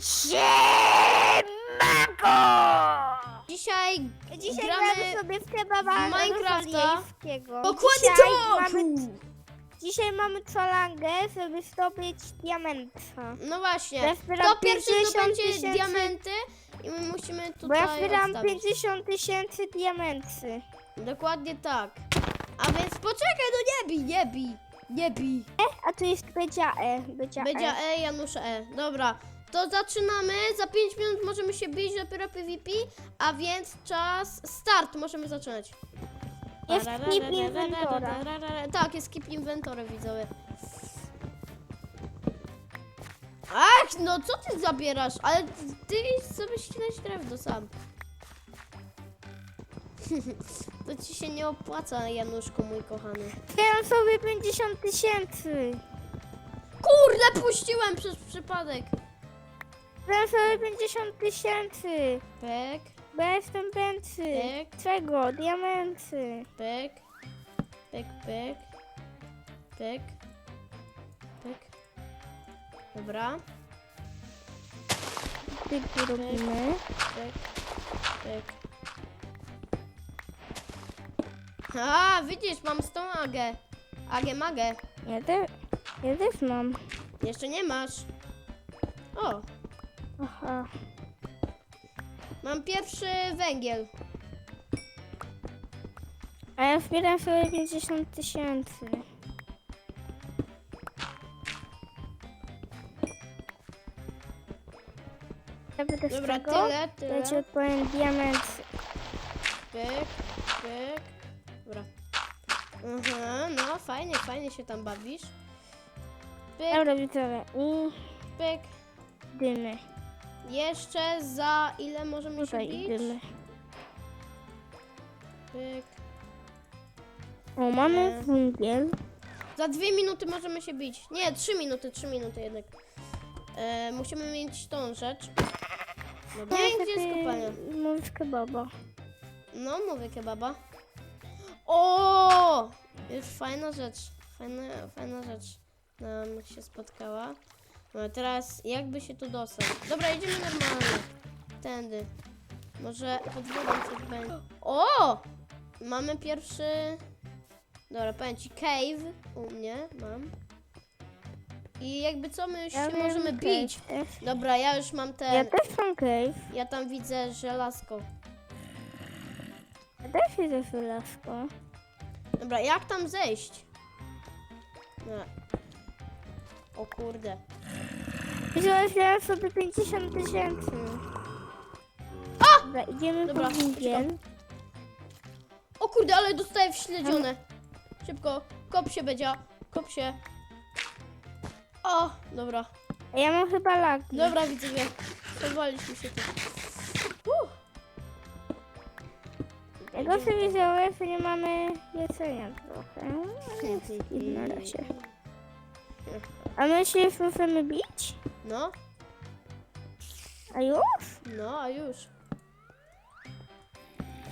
Siemanko! Dzisiaj, Dzisiaj gramy gramy sobie w kebaba w Minecrafta. rosyjskiego. Dokładnie dzisiaj to! Mamy, dzisiaj mamy czolangę, żeby zdobyć diamenta. No właśnie. Ja zbieram To pierwszy 50 zdobędzie tysięcy- diamenty i my musimy tutaj Bo ja zbieram odstawić. 50 tysięcy diamenty. Dokładnie tak. A więc poczekaj, no nie bij, nie bij, nie bij. A tu jest Bedzia E. Bedzia Będzie E. E, Janusz E. Dobra, to zaczynamy. Za 5 minut możemy się bić dopiero PvP, a więc czas start. Możemy zaczynać. Jest skip inwentora. Tak, jest skip inwentory, widzowie. Ach, no co ty zabierasz? Ale ty sobie ścinać drewno sam. to ci się nie opłaca, Januszku, mój kochany. Zbieram sobie 50 tysięcy. Kurde, puściłem przez przypadek. Zbieram sobie 50 tysięcy. Pek, Bo ja jestem bęcy. pek, Czego? Diamenty. pek, pek, pek, pek, pek. Dobra, Tyki robimy. pek, pek. A, widzisz, mam z tą agę. Agę magę. Ja, te, ja też mam. Jeszcze nie masz. O, Aha. mam pierwszy węgiel. A ja zbieram sobie 50 tysięcy. Ja będę z Dobra, tego. tyle, Ja ci tyle. odpowiem diament. Pyk, pyk. Dobra. Aha, no fajnie, fajnie się tam bawisz. Pyk, Dobra, widzowie. I pyk. dymy. Jeszcze za ile możemy się Tutaj bić? dymy. Pyk. O, mamy węgiel. Za dwie minuty możemy się bić. Nie, trzy minuty, trzy minuty jednak. E, musimy mieć tą rzecz. Dobra, gdzie jest kopalnia. Mówisz kebaba. No, mówię kebaba. O! Już fajna rzecz. Fajna, fajna rzecz nam się spotkała. No a teraz jakby się tu dostać? Dobra, idziemy normalnie. Tędy. Może pod wodą coś będzie. O! Mamy pierwszy... Dobra, powiem ci cave u mnie mam. I jakby co, my już Ja się możemy cave bić. też. Dobra, ja już mam ten... Ja też mam cave. Ja tam widzę żelazko. Ja też widzę żelazko. Dobra, jak tam zejść? No. O kurde. Wziąłem wziąłem sobie 50 tysięcy. Dobra, idziemy Dobra, po węgiel. O kurde, ale dostaję wśledzione. Szybko, kop się będzie. Kop się. O, dobra. A ja mam chyba lagi. Dobra, widzowie. Powaliśmy się tu. Uff. Tego sobie wziąłem, że nie mamy jedzenia trochę. Ale jest i na razie. A my się już możemy bić? No, A już? no, a już.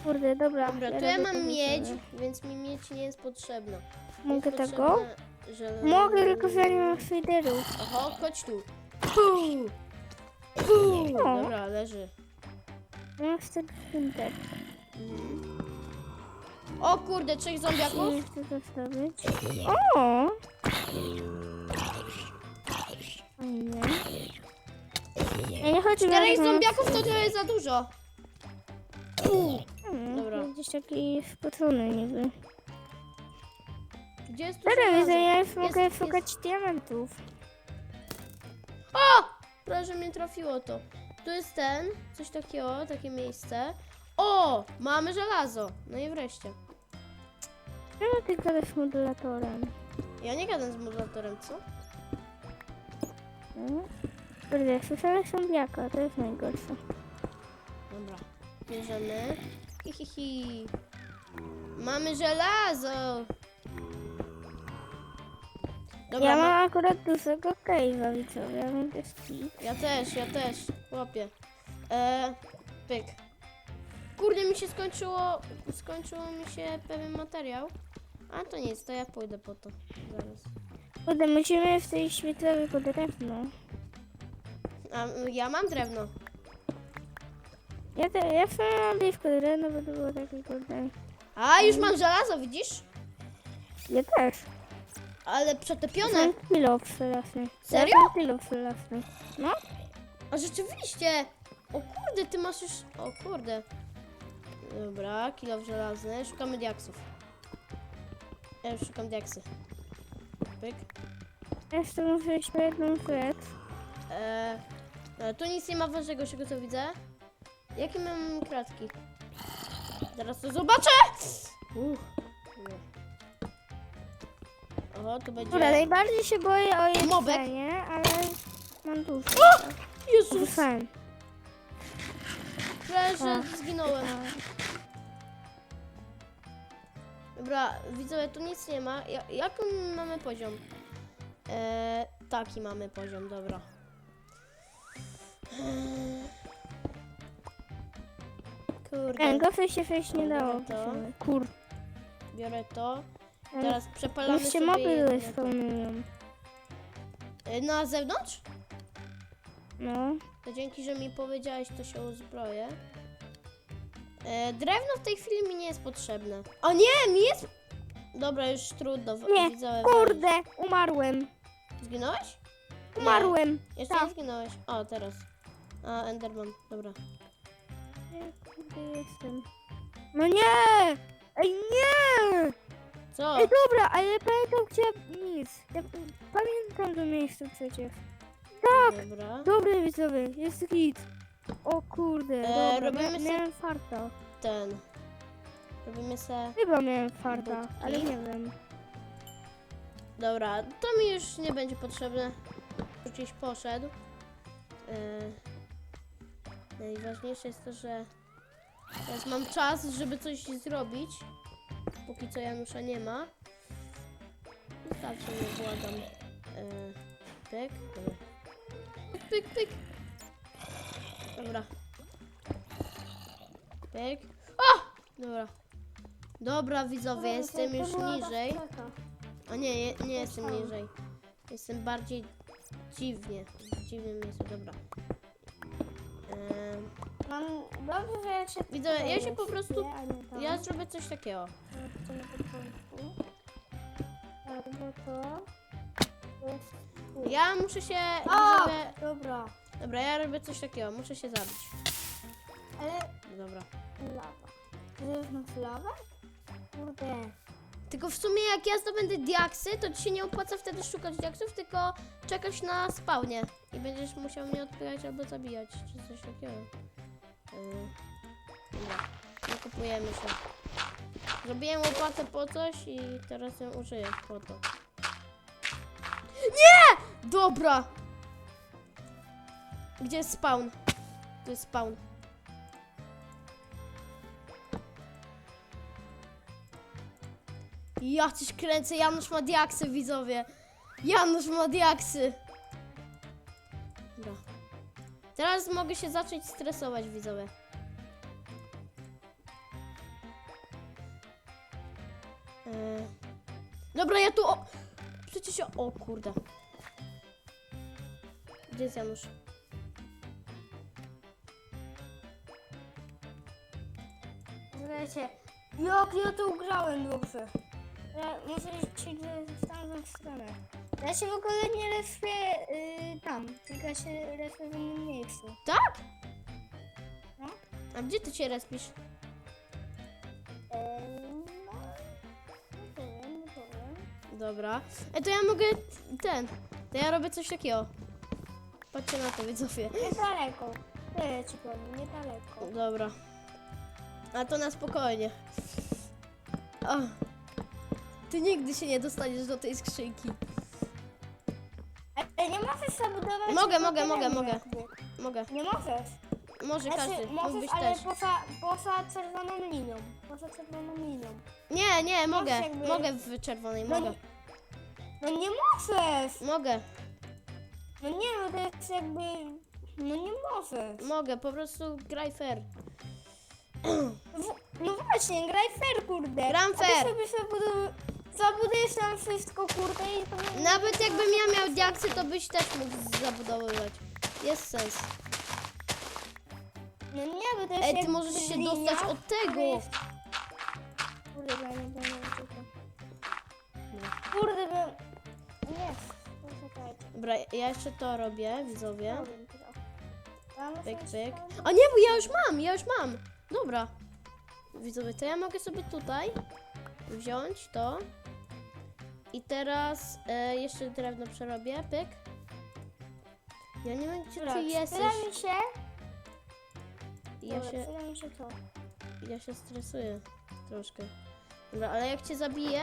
Kurde, dobra. Dobra, tu robię ja mam miedź, widzowie. więc mi miedź nie jest potrzebna. Mogę Jest tego? potrzebne żel- Mogę, tylko że ja nie mam świderów. Oho, chodź tu. Puu. Puu. O. Dobra, leży. Mam wtedy świder. Mhm. O kurde, trzech zombiaków. Nie chcę zostawić. O! Ja nie chodzi Czterech o zombiaków to to jest za dużo. Hmm, Dobra. Gdzieś taki spocony niby. Gdzie jest tu Dobra, żelazo? widzę, ja już mogę jest. szukać diamentów. O! Prawie mnie trafiło to. Tu jest ten, coś takiego, takie miejsce. O! Mamy żelazo. No i wreszcie. Czemu ty gadasz modulatorem? Ja nie gadam z modulatorem, co? Hmm? Kurde, słyszałem zombiaka, to jest najgorsze. Dobra. Bierzemy. Hi, hi, hi. Mamy żelazo! Dobra, ja ma- mam akurat dużego cave'a, widzowie, ja mam też kit. Ja też, ja też, chłopie. E, pyk. Kurde, mi się skończyło, skończyło mi się pewien materiał. A to nic, to ja pójdę po to. Zaraz. Kurde, musimy w tej świetle po drewno. A y, ja mam drewno. Ja, te, ja blisko drewno, bo to było takie kurde. A, już mam żelazo, widzisz? Ja też. Ale przetopione. Kilo żelazny. Serio? Kilo żelazny. No? A rzeczywiście! O kurde, ty masz już... O kurde. Dobra, kilo żelazny. Szukamy diaksów. Ja już szukam diaksy. Pyk. Jeszcze muszę jeszcze jedną rzecz. Eee, e, tu nic nie ma ważnego, z tego co widzę. Jakie mam kratki? Zaraz to zobaczę! Nie. Oho, tu będzie... Dobra, najbardziej się boję o Mobek. jedzenie, ale mam dużo. Jezus! Leżę, zginąłem. Dobra, widzowie, tu nic nie ma. Ja, jaki mamy poziom? Eee, taki mamy poziom, dobra. Kurde, Nie, gorzej się wejść nie dało. to. Kur. biorę to. Teraz przepalamy Już się sobie moby jedno. spełniują. E, Na zewnątrz? No. To dzięki, że mi powiedziałeś, to się uzbroję. E, drewno w tej chwili mi nie jest potrzebne. O nie, mi jest... Dobra, już trudno. w- Nie, widzowie, Kurde, umarłem. Zginąłeś? Nie, Umarłem. Jeszcze Tak. nie zginąłeś. O, teraz. A, Enderman, dobra. Nie, kurde jestem. No nie! Ej, nie! Co? Ej, dobra, ale pamiętam gdzie... Nic. Ja pamiętam to miejsce przecież. Tak! Dobra. Dobry widzowie, jest git. O kurde, E, dobra, robimy mia- se- miałem farta. Ten. Robimy se... Chyba miałem farta, Budki. ale nie wiem. Dobra, to mi już nie będzie potrzebne. Gdzieś poszedł. E, najważniejsze jest to, że teraz mam czas, żeby coś zrobić. Póki co Janusza nie ma. Zostawcie mnie, błagam. E, pyk. Dobra. Pyk, pyk, pyk. Dobra. Pyk. O! Dobra. Dobra, widzowie, jestem już niżej. A nie, nie, nie jestem niżej. Jestem bardziej dziwnie. W dziwnym miejscu, dobra. Mam dobrze, że ja się... Widzowie, ja się po prostu- ja zrobię coś takiego. To na początku. Albo to... to jest tu. Ja muszę się. O! Widzowie, Dobra, dobra, ja robię coś takiego. Muszę się zabić. ale Dobra. lawa. Ty masz lawę? Kurde. Tylko w sumie jak ja zdobędę diaksy, to ci się nie opłaca wtedy szukać diaksów, tylko czekać na spawnie. I będziesz musiał mnie odpychać albo zabijać, czy coś takiego. Yy, dobra, nie kupujemy się. Zrobiłem łopatę po coś i teraz ją użyję po to. Nie! Dobra! Gdzie jest spawn? Tu jest spawn. Ja coś kręcę, Janusz ma diaksy, widzowie. Janusz ma diaksy. Teraz mogę się zacząć stresować, widzowie. Eee. Dobra, ja tu... O... Przecież ja... O kurde. Gdzie jest Janusz? Słuchajcie, jak ja to ugrałem dobrze. Ja muszę iść w tamtą stronę. Ja się w ogóle nie respię y, tam, tylko ja się respię w innym miejscu. Tak? No. A gdzie ty się respisz? Eee, no, nie powiem, nie powiem. Dobra. E, to ja mogę... Ten. To ja robię coś takiego. Patrzcie na to, widzowie. Niedaleko. Tyle ci powiem, niedaleko. Dobra. A to na spokojnie. O. Ty nigdy się nie dostaniesz do tej skrzynki. Zabudować... Mogę, mogę, mogę, mogę. Mogę. Nie możesz. Może każdy. Znaczy, możesz, Mógłbyś ale też. poza, poza czerwoną linią. Poza czerwoną linią. Nie, nie, mogę. jakby- Mogę w czerwonej, No mogę. No nie możesz! Mogę. No nie, no to jest jakby... No nie możesz. Mogę, po prostu graj fair. W, no właśnie, graj fair, kurde. Gram A fair. ty sobie zabuduj, zabudujesz tam wszystko, kurde i to... Nawet jakbym ja miał diaksy, to byś też mógł zabudowywać. Jest sens. No nie, bo to jest Ej, ty możesz się linia, dostać od tego. jest- Kurde, ja nie będę. Kurde, bym... Nie, poczekajcie. Dobra, ja jeszcze to robię, widzowie. Powiem tylko. Tam Pyk, coś pyk. tam- O nie, bo ja już mam, ja już mam. Dobra. Widzowie, to ja mogę sobie tutaj wziąć to. I teraz e, jeszcze drewno przerobię, pyk. Ja nie wiem, gdzie ty jesteś. Przyda mi się... Ja Dobra, się, przyda mi się to. ja się stresuję troszkę. Dobra, ale jak cię zabiję,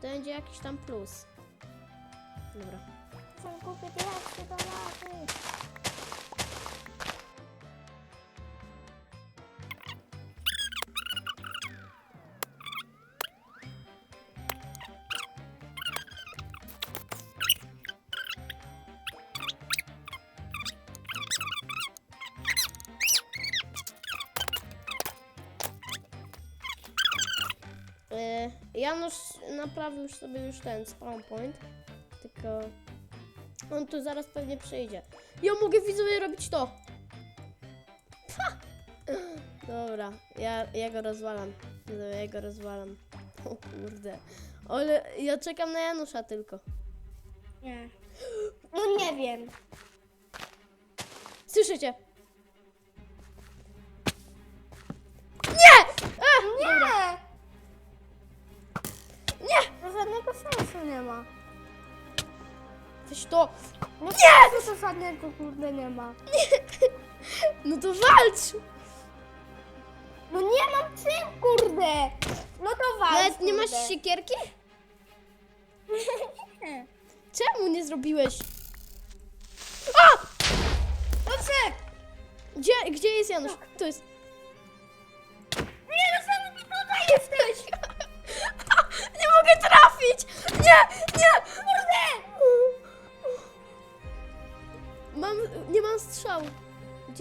to będzie jakiś tam plus. Dobra. Chcę kupić lepsze tomaty. E, Janusz naprawił sobie już ten spawn point, tylko on tu zaraz pewnie przyjdzie. Ja mogę widzowie robić to. Ha! Dobra, ja, ja go rozwalam. Ja go rozwalam. O kurde. Ale ja czekam na Janusza tylko. Nie. No nie wiem. Słyszycie? Weź to. No nie! To żadnego kurde nie ma. No to walcz! No nie mam czym kurde! No to walcz, Nawet nie masz kurde. siekierki? Nie. Czemu nie zrobiłeś? A! Dobrze! Gdzie, gdzie jest Janusz? Tu jest.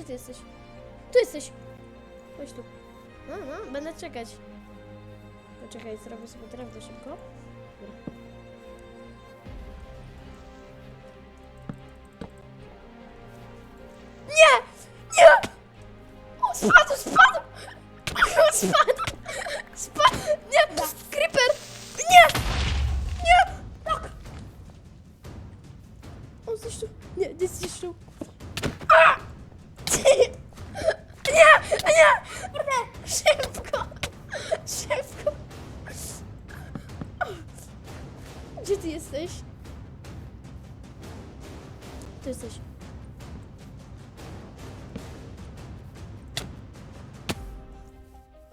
Ty jesteś? Tu jesteś. Chodź tu. No, no, będę czekać. Poczekaj, zrobię sobie drewno szybko. Nie! Nie! O, spadł, spadł! O, spadł! Spadł!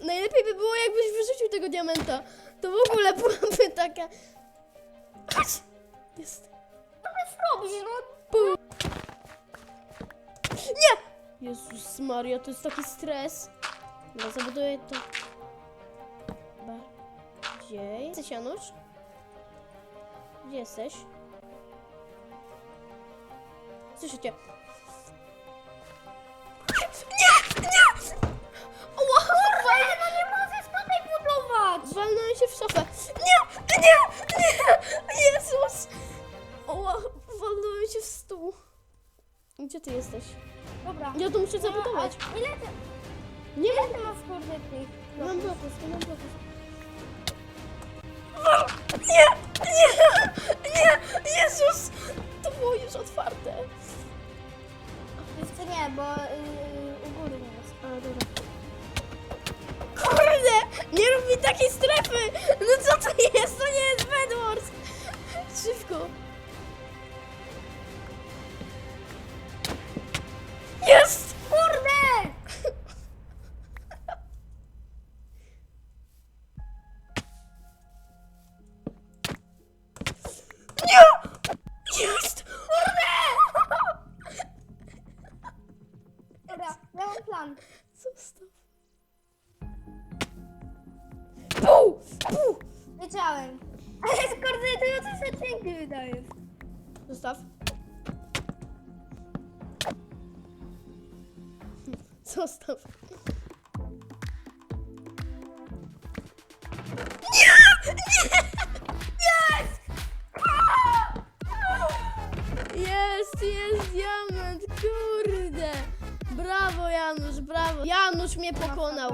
Najlepiej by było, jakbyś wyrzucił tego diamenta. To w ogóle byłaby taka... Chodź! Jest. Co robisz? No Nie! Jezus Maria, to jest taki stres. Dobra, zabuduję to bardziej. Jesteś Janusz? Gdzie jesteś? Słyszycie? Muszę zabudować. a Ile ty, Nie ile ty masz kurde tych? Nie mam nie mam bloków. Nie! Nie! Nie! Jezus! To było już otwarte. Jeszcze nie, bo yy, u góry nie jest. A, dobra. Kurde! Nie rób mi takiej strefy! No co to jest? To nie jest Jest! Jest diament! Kurde! Brawo Janusz, brawo. Janusz mnie pokonał.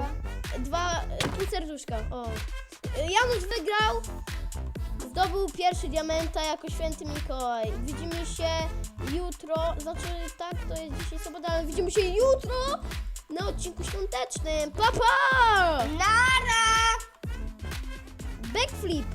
Dwa, e, pół serduszka, o. E, Janusz wygrał. Zdobył pierwszy diamenta jako święty Mikołaj. Widzimy się jutro, znaczy tak, to jest dzisiaj sobota, ale widzimy się jutro na odcinku świątecznym. Pa, pa! Nara! Backflip!